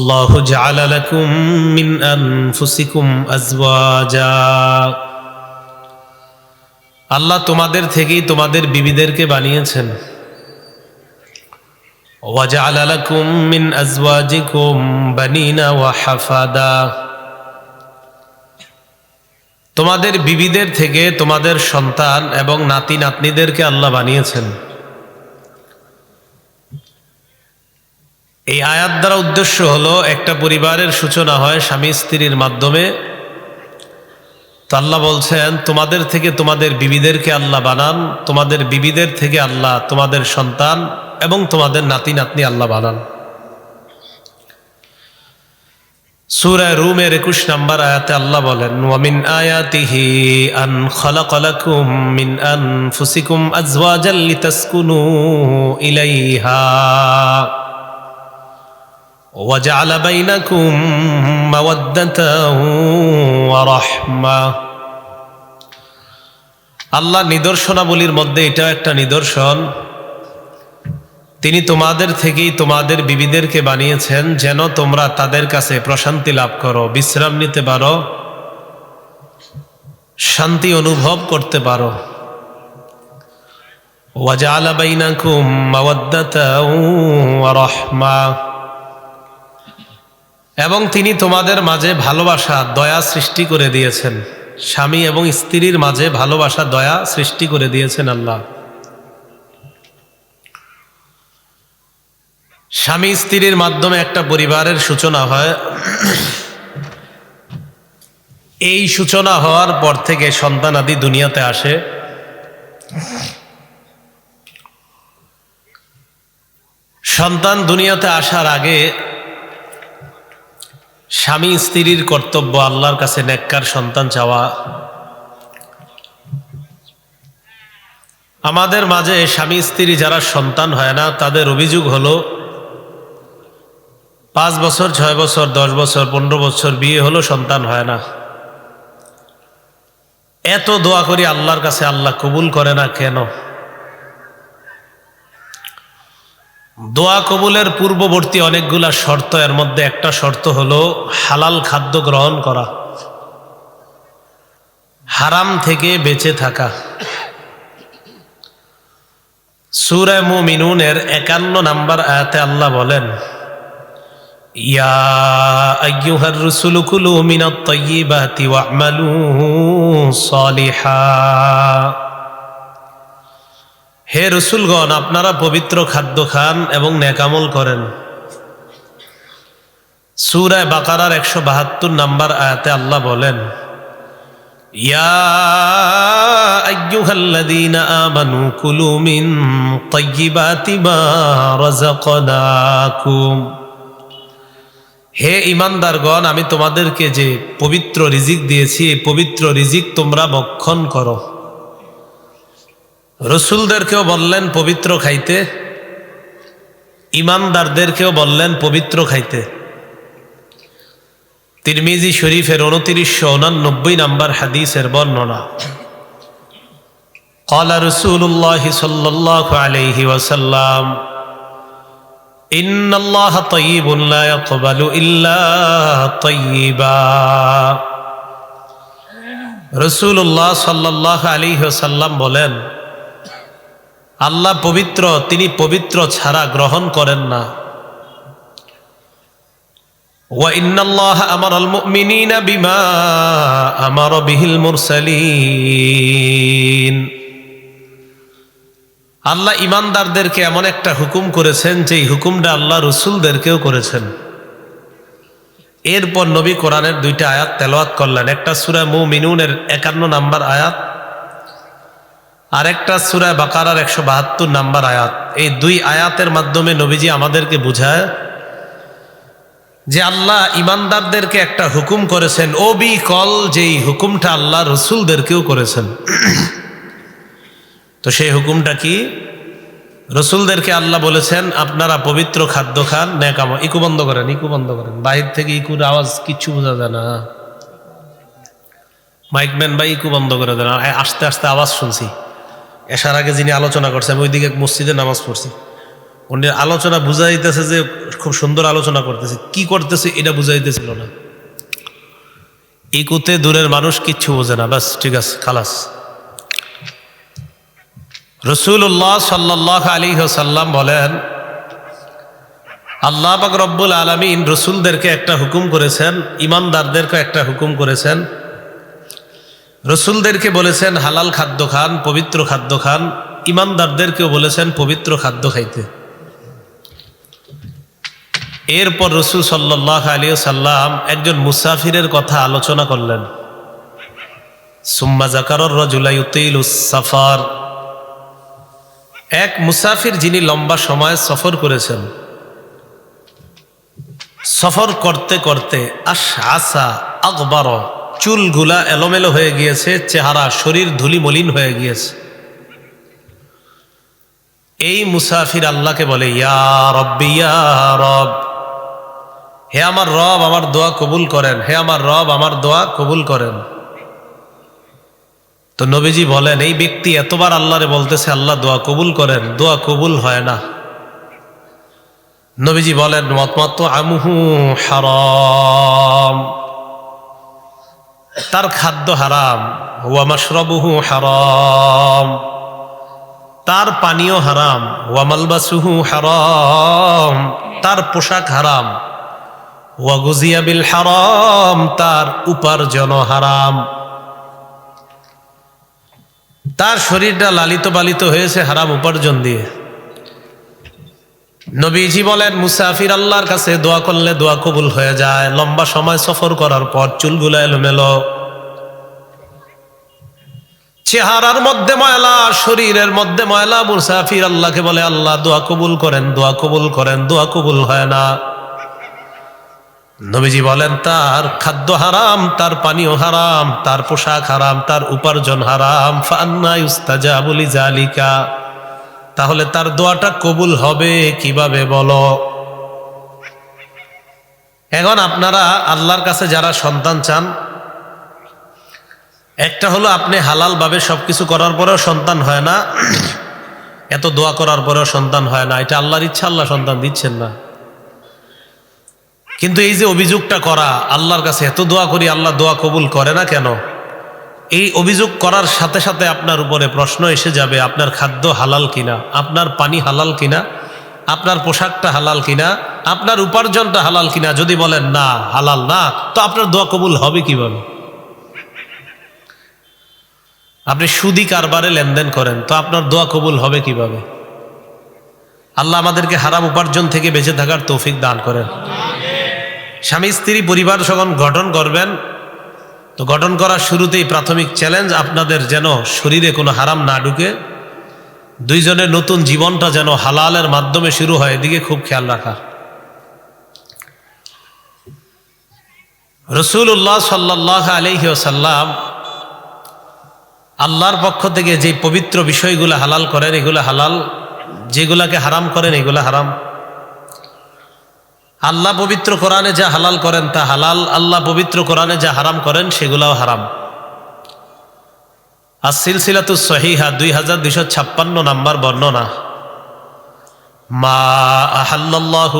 والله جعل لكم من أنفسكم أزواجا আল্লাহ তোমাদের থেকেই তোমাদের বিবিদেরকে বানিয়েছেন وجعل لكم من أزواجكم بنين وحفادا তোমাদের বিবিদের থেকে তোমাদের সন্তান এবং নাতি নাতনিদেরকে আল্লাহ বানিয়েছেন এই আয়াত দ্বারা উদ্দেশ্য হলো, একটা পরিবারের সূচনা হয় স্বামী স্ত্রীর মাধ্যমে। তো আল্লাহ বলছেন, তোমাদের থেকে তোমাদের বিবিদেরকে আল্লাহ বানান, তোমাদের বিবিদের থেকে আল্লাহ তোমাদের সন্তান এবং তোমাদের নাতি নাতনি আল্লাহ বানান। সুরায় রুমের একুশ নাম্বার আয়াতে আল্লাহ বলেন, ওয়ামিন আয়াতিহি আন খালাকালাকুম মিন আনফুসিকুম আজওয়াজাল লিতাসকুনু ইলাইহা। وجعل بينكم مودة ورحمة আল্লাহ নিদর্শনাবলীর মধ্যে এটাও একটা নিদর্শন তিনি তোমাদের থেকেই তোমাদের বিবিদেরকে বানিয়েছেন যেন তোমরা তাদের কাছে প্রশান্তি লাভ করো বিশ্রাম নিতে পারো শান্তি অনুভব করতে পারো ওয়াজাল বাইনাকুম মাওয়াদ্দাতা ওয়া রাহমা এবং তিনি তোমাদের মাঝে ভালোবাসা, দয়া সৃষ্টি করে দিয়েছেন। স্বামী এবং স্ত্রীর মাঝে ভালোবাসা, দয়া সৃষ্টি করে দিয়েছেন আল্লাহ। স্বামী স্ত্রীর মাধ্যমে একটা পরিবারের সূচনা হয়। এই সূচনা হওয়ার পর থেকে সন্তান আদি দুনিয়াতে আসে। সন্তান দুনিয়াতে আসার আগে স্বামী স্ত্রীর কর্তব্য আল্লাহর কাছে নেককার সন্তান চাওয়া। আমাদের মাঝে স্বামী স্ত্রী যারা সন্তান হয় না, তাদের অভিযোগ হলো, পাঁচ বছর, ছয় বছর, দশ বছর, পনেরো বছর বিয়ে হলো সন্তান হয় না। এত দোয়া করি আল্লাহর কাছে আল্লাহ কবুল করে না কেন? দোয়া কবুলের পূর্ববর্তী অনেকগুলা শর্ত, এর মধ্যে একটা শর্ত হলো হালাল খাদ্য গ্রহণ করা। হারাম থেকে বেঁচে থাকা। সুরায় মুমিনুনের একান্ন নাম্বার আয়াতে আল্লাহ বলেন, ইয়া হে রসুলগণ, আপনারা পবিত্র খাদ্য খান এবং নেকামল করেন। সুরায় বাকারার একশো বাহাত্তর নাম্বার আয়াতে আল্লাহ বলেন হে ইমানদারগণ, আমি তোমাদেরকে যে পবিত্র রিজিক দিয়েছি পবিত্র রিজিক তোমরা ভক্ষণ করো। রসুলদেরকেও বললেন পবিত্র খাইতে ইমানদারদেরকেও বললেন পবিত্র খাইতে তিরমিজি শরীফের উনতিরিশশো উনানব্বই নাম্বার হাদিসের বর্ণনা قال رسول الله صلى الله عليه وسلم إن الله طيب لا يقبل إلا طيبا رسول الله صلى الله عليه وسلم বলেন আল্লাহ পবিত্র তিনি পবিত্র ছাড়া গ্রহণ করেন না وإن الله أمر المؤمنين بما أمر به المرسلين আল্লাহ ইমানদারদেরকে এমন একটা হুকুম করেছেন যে হুকুমটা আল্লাহ রসুলদেরকেও করেছেন এরপর নবী কোরআনের দুইটা আয়াত তেলাওয়াত করলেন একটা সুরা মু মিনুনের একান্ন নাম্বার আয়াত আরেকটা সুরায় বাকারার একশো বাহাত্তর নাম্বার আয়াত। এই দুই আয়াতের মাধ্যমে নবীজি আমাদেরকে বুঝায় যে আল্লাহ ইমানদারদেরকে একটা হুকুম করেছেন, ও বি কল যেই হুকুমটা আল্লাহ রসুলদেরকেও করেছেন। তো সেই হুকুমটা কি? রসুলদেরকে আল্লাহ বলেছেন, আপনারা পবিত্র খাদ্য খান, ন্যাকাম ইকু বন্ধ করেন, ইকু বন্ধ করেন। বাহির থেকে ইকুর আওয়াজ কিচ্ছু বোঝা যায় না। মাইকম্যান ভাই, ইকু বন্ধ করে দেন। আস্তে আস্তে আওয়াজ শুনছি। এসার আগে যিনি আলোচনা করছেন ওইদিকে মসজিদে নামাজ পড়ছি। উনি আলোচনা বুঝাইতেছে যে খুব সুন্দর আলোচনা করতেছে। কি করতেছে এটা বুঝাইতেছিল না। ইকুতে দূরের মানুষ কিচ্ছু বোঝে না। বাস, ঠিক আছে, খালাস। রসুল্লাহ সাল্লাহ আলী সাল্লাম বলেন, আল্লাহ রব্বুল আলমিন রসুলদেরকে একটা হুকুম করেছেন, ইমানদারদেরকে একটা হুকুম করেছেন রসুলদেরকে বলেছেন, হালাল খাদ্য খান, পবিত্র খাদ্য খান। ইমানদারদেরকেও বলেছেন, পবিত্র খাদ্য খাইতে। এরপর রসুল সাল্লাহ আলী সাল্লাম একজন মুসাফিরের কথা আলোচনা করলেন। সুম্মা জাকারর রজুলাইতিল সাফার। এক মুসাফির যিনি লম্বা সময় সফর করেছেন, সফর করতে করতে আস আসা আকবর চুলগুলা এলোমেলো হয়ে গিয়েছে, চেহারা, শরীর ধুলি মলিন হয়ে গিয়েছে। এই মুসাফির আল্লাহকে বলে, ইয়া রব্বি, ইয়া রব, হে আমার রব, আমার দোয়া কবুল করেন, হে আমার রব, আমার দোয়া কবুল করেন। তো নবীজি বলেন, এই ব্যক্তি এতবার আল্লাহরে বলতেছে, আল্লাহ দোয়া কবুল করেন, দোয়া কবুল হয় না। নবীজি বলেন, মতমত আমুহু হারাম। তার খাদ্য হারাম। ওয়া মাশরাবুহু হারাম। তার পানীয় হারাম। ওয়া মালবাসুহু হারাম। তার পোশাক হারাম। ওয়া গুজিয়া হারাম। তার উপার্জন হারাম। তার শরীরটা লালিত পালিত হয়েছে, হারাম উপার্জন দিয়ে। নবীজি বলেন, মুসাফির আল্লাহর কাছে দোয়া করলে দোয়া কবুল হয়ে যায়। লম্বা সময় সফর করার পর চুলগুলো এলোমেলো। চেহারার মধ্যে ময়লা, শরীরের মধ্যে ময়লা, মুসাফির আল্লাহকে বলে, আল্লাহ, দোয়া কবুল করেন, দোয়া কবুল করেন, দোয়া কবুল হয় না। নবীজি বলেন, তার খাদ্য হারাম, তার পানীয় হারাম, তার পোশাক হারাম, তার উপার্জন হারাম। ফান্না ইস্তাজা বলি জালিকা তাহলে তার দোয়াটা কবুল হবে কীভাবে বলো? এখন আপনারা আল্লাহর কাছে যারা সন্তান চান, একটা হলো আপনি হালাল ভাবে সবকিছু করার পরেও সন্তান হয় না, এত দোয়া করার পরেও সন্তান হয় না। এটা আল্লাহর ইচ্ছা, আল্লাহ সন্তান দিচ্ছেন না। কিন্তু এই যে অভিযোগটা করা, আল্লাহর কাছে এত দোয়া করি, আল্লাহ দোয়া কবুল করে না কেন? এই অভিযোগ করার সাথে সাথে আপনার উপরে প্রশ্ন এসে যাবে, আপনার খাদ্য হালাল কিনা? আপনার পানি হালাল কিনা? আপনার পোশাকটা হালাল কিনা? আপনার উপার্জনটা হালাল কিনা? যদি বলেন না, হালাল না, তো আপনার দোয়া কবুল হবে কীভাবে? আপনি সুদি কারবারে লেনদেন করেন, তো আপনার দোয়া কবুল হবে কীভাবে? আল্লাহ আমাদেরকে হারাম উপার্জন থেকে বেঁচে থাকার তৌফিক দান করেন। স্বামী, স্ত্রী পরিবার যখন গঠন করবেন তো গঠন করার শুরুতেই প্রাথমিক চ্যালেঞ্জ আপনাদের যেন শরীরে কোনো হারাম না ঢুকে। দুইজনের নতুন জীবনটা যেন হালালের মাধ্যমে শুরু হয়, এদিকে খুব খেয়াল রাখা। রসুল্লাহ সাল্লাহ আলহি সাল্লাম আল্লাহর পক্ষ থেকে যে পবিত্র বিষয়গুলো হালাল করেন, এগুলো হালাল। যেগুলাকে হারাম করেন, এগুলো হারাম। আল্লাহ পবিত্র কোরআনে যা হালাল করেন তা হালাল, আল্লাহ পবিত্র কোরআনে যা হারাম করেন সেগুলাও হারাম। আর সিলসিলাতু সহিহা দুই হাজার দুইশো ছাপ্পান্ন নাম্বার বর্ণনা। মা হালাল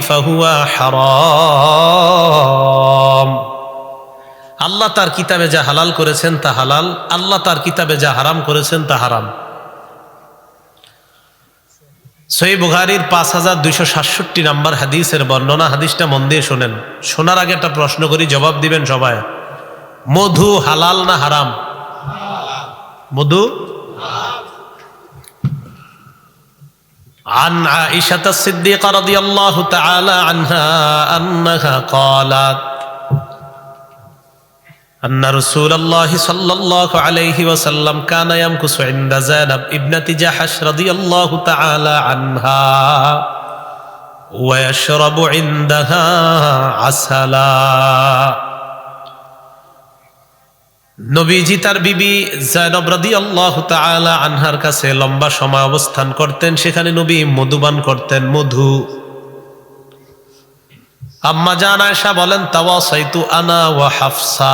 ফাহুয়া হারাম। আল্লাহ তার কিতাবে যা হালাল করেছেন তা হালাল আল্লাহ তার কিতাবে যা হারাম করেছেন তা হারাম সই বুঘারির পাঁচ হাজার দুইশো সাতষট্টি নাম্বার হাদিসের বর্ণনা হাদিসটা মন দিয়ে শোনেন শোনার আগে একটা প্রশ্ন করি জবাব দিবেন সবাই মধু হালাল না হারাম মধু عن عائشة الصديقة رضي الله تعالى عنها أنها قالت أن رسول الله صلى الله عليه وسلم كان يمكث عند زينب ابنة جحش رضي الله تعالى عنها ويشرب عندها عسلا নবীজি তার বিবি জায়নব রাদি আল্লাহ তালা আনহার কাছে লম্বা সময় অবস্থান করতেন সেখানে নবী মধুবান করতেন মধু আম্মা জান আয়সা বলেন তাওয়া সাইতু আনা ওয়া হাফসা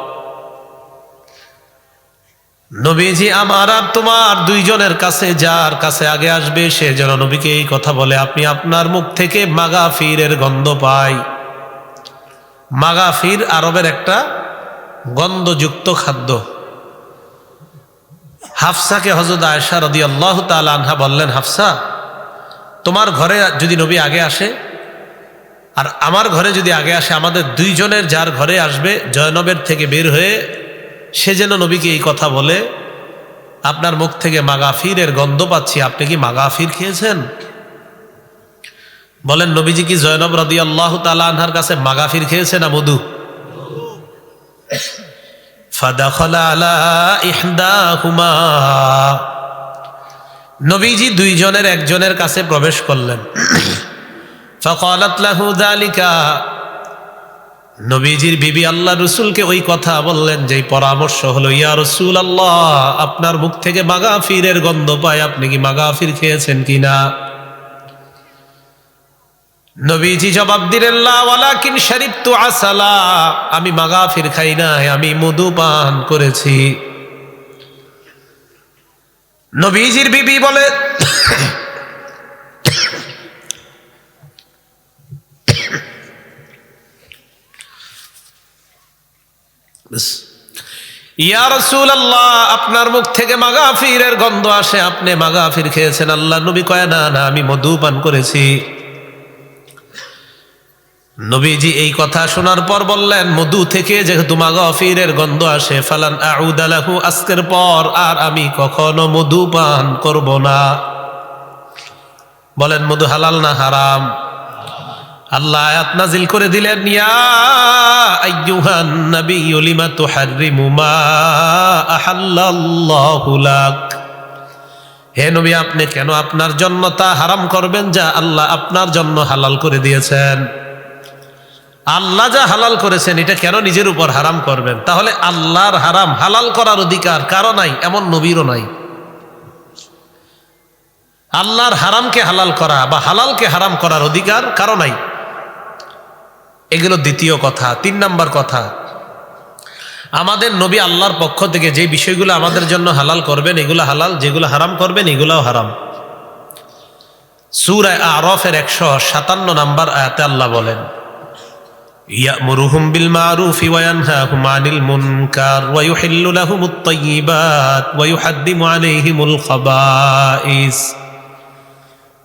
নবীজি আমার আর তোমার দুইজনের কাছে যার কাছে আগে আসবে, সে যেন নবীকে এই কথা বলে, আপনি আপনার মুখ থেকে মাগাফিরের গন্ধ পাই। মাগাফির আরবের একটা গন্ধযুক্ত খাদ্য। হাফসাকে হজরত আয়সা রদি আল্লাহ আনহা বললেন, হাফসা, তোমার ঘরে যদি নবী আগে আসে, আর আমার ঘরে যদি আগে আসে, আমাদের দুইজনের যার ঘরে আসবে, জয়নবের থেকে বের হয়ে সে যেন নবীকে এই কথা বলে, আপনার মুখ থেকে মাগাফিরের গন্ধ পাচ্ছি, আপনি কি মাগাফির খেয়েছেন? বলেন, নবীজি কি জয়নব রাদি আল্লাহ তালাহার কাছে মাগাফির খেয়েছে না মধু? নবীজি দুইজনের একজনের কাছে প্রবেশ করলেন। নবীজির বিবি আল্লাহ রসুলকে ওই কথা বললেন যে পরামর্শ হলো, ইয়া রসুল আল্লাহ আপনার মুখ থেকে মাগাফিরের গন্ধ পায় আপনি কি মাগাফির খেয়েছেন কিনা নবীজি জবাব দিলেন ওয়ালাকিন শারিবতু আসালা, আমি মাগাফির খাই নাই, আমি মধু পান করেছি। নবীজির বিবি বলে ইয়া রসুল আল্লাহ আপনার মুখ থেকে মাগাফিরের গন্ধ আসে। আপনি মাগাফির খেয়েছেন, আল্লাহ নবী কয়, না না, আমি মধু পান করেছি। নবীজি এই কথা শোনার পর বললেন, মধু থেকে যেহেতু মাগাফিরের গন্ধ আসে, ফালান আউদালাহু আজকের পর আর আমি কখনো মধু পান করব না। বলেন, মধু হালাল না হারাম? আল্লাহ আয়াত নাজিল করে দিলেন, ইয়া আইয়ুহান নাবিয়্যু লিমা তুহাররিমু মা আহাল্লাল্লাহু লাক? হে নবী, আপনি কেন আপনার জন্য তা হারাম করবেন যা আল্লাহ আপনার জন্য হালাল করে দিয়েছেন? আল্লাহ যা হালাল করেছেন, এটা কেন নিজের উপর হারাম করবেন? তাহলে আল্লাহর হারাম হালাল করার অধিকার কারও নাই, এমন নবীরও নাই। আল্লাহর হারামকে হালাল করা বা হালালকে হারাম করার অধিকার কারও নাই। এগুলো দ্বিতীয় কথা তিন নাম্বার কথা আমাদের নবী আল্লাহর পক্ষ থেকে যে বিষয়গুলো আমাদের জন্য হালাল করবেন এগুলো হালাল যেগুলো হারাম করবেন এগুলোও হারাম সুরায় আরফের একশো সাতান্ন নাম্বার আয়াতে আল্লাহ বলেন يأمرهم بالمعروف وينهاهم عن المنكر ويحل لهم الطيبات ويحرم عليهم الخبائث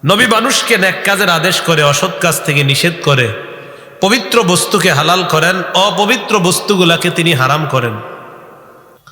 নবী মানুষকে ন্যাক কাজের আদেশ করে অসৎ কাজ থেকে নিষেধ করে পবিত্র বস্তুকে হালাল করেন অপবিত্র বস্তুগুলাকে তিনি হারাম করেন।